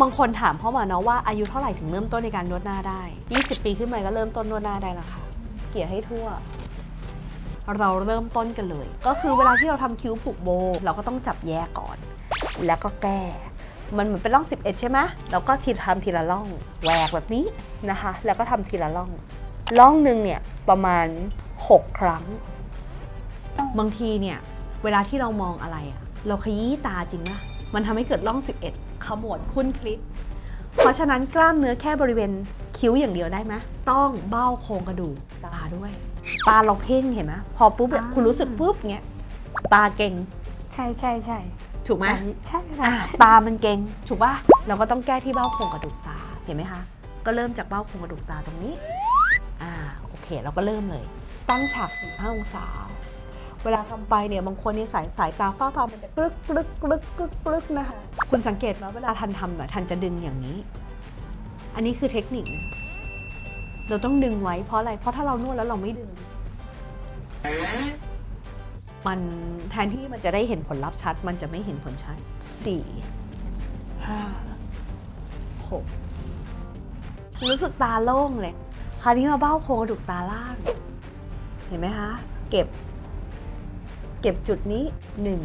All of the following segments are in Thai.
บางคนถามเข้ามาเนาะว่าอายุเท่าไหร่ถึงเริ่มต้นในการนวดหน้าได้ 20 ปีขึ้นไปก็เริ่มต้นนวดหน้าได้แล้วค่ะ เกี่ยให้ทั่ว เราเริ่มต้นกันเลย ก็คือเวลาที่เราทำคิ้วผูกโบ เราก็ต้องจับแยกก่อน แล้วก็แก้ มันเหมือนเป็นร่อง 11 ใช่ไหมเราก็ทีทำทีละร่องแหวกแบบนี้นะคะ แล้วก็ทำทีละร่อง ร่องหนึ่งเนี่ยประมาณ 6 ครั้ง บางทีเนี่ยเวลาที่เรามองอะไรอะเราขยี้ตาจริงนะ มันทำให้เกิดร่อง 11 ขมวดคุ้นคลิปเพราะฉะนั้นกล้ามเนื้อแค่บริเวณคิ้วอย่างเดียวได้ไหมต้องเบ้าโครงกระดูกตาด้วย ตาเราเพ่งเห็นไหมพอปุ๊บแบบอ่าคุณรู้สึกปุ๊บเงี้ยตาเก่ง ใช่ใช่ใช่ถูกไหมใช่อะค่ะตามันเก่งถูกป่ะเราก็ต้องแก้ที่เบ้าโครงกระดูกตาเห็นไหมคะก็เริ่มจากเบ้าโครงกระดูกตาตรงนี้อ่าโอเค เราก็เริ่มเลย ตั้งฉาก4 5องศา เวลาทำไปเนี่ยบางคนเนี่ยสายสายตาฝ้าทำมันจะกรึกกรึกกรึกกรึกกรึกนะคะคุณสังเกตไหมเวลาทันทำอะทันจะดึงอย่างนี้ อันนี้คือเทคนิคนะเราต้องดึงไว้เพราะอะไรเพราะถ้าเรานวดแล้วเราไม่ดึง มันแทนที่มันจะได้เห็นผลลัพธ์ชัด มันจะไม่เห็นผลชัดสี่ห้าหกรู้สึกตาโล่งเลย คราวนี้มาเบ้าโครงกระดูกตาล่าง เห็นไหมคะ เก็บ ก็บจุดนี้หนึ่ง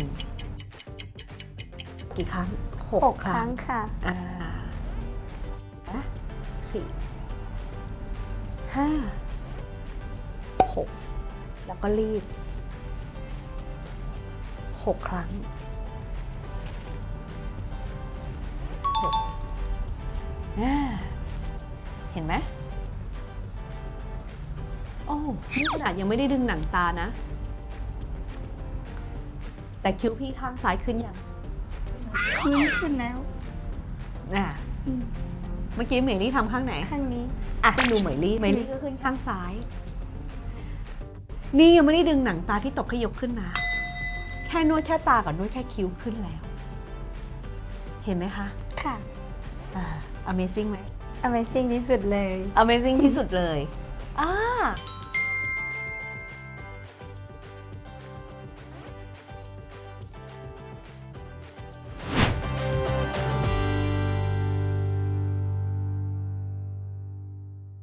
กี่ครั้ง หกหกคครั้รั้งงค่ะ อ่านะสี่ห้าหกแล้วก็รีบหกครั้งหกอ่าเห็นไหมโอ้นี่ขนาดยังไม่ได้ดึงหนังตานะ แต่คิ้วพี่ข้างซ้ายขึ้นยังขึ้นขึ้นแล้วอ่าอืมเมื่อกี้เหมยลี่ทำข้างไหน ข้างนี้ อะให้ดูเหมยลี่เหมยลี่ก็ขึ้นข้างซ้าย นี่ยังไม่ได้ดึงหนังตาที่ตกขยกขึ้นนะ แค่นวดแค่ตากับนวดแค่คิ้วขึ้นแล้ว เห็นไหมคะ ค่ะ อ่า Amazing ไหม Amazing ที่สุดเลย Amazing ที่สุดเลย อ่า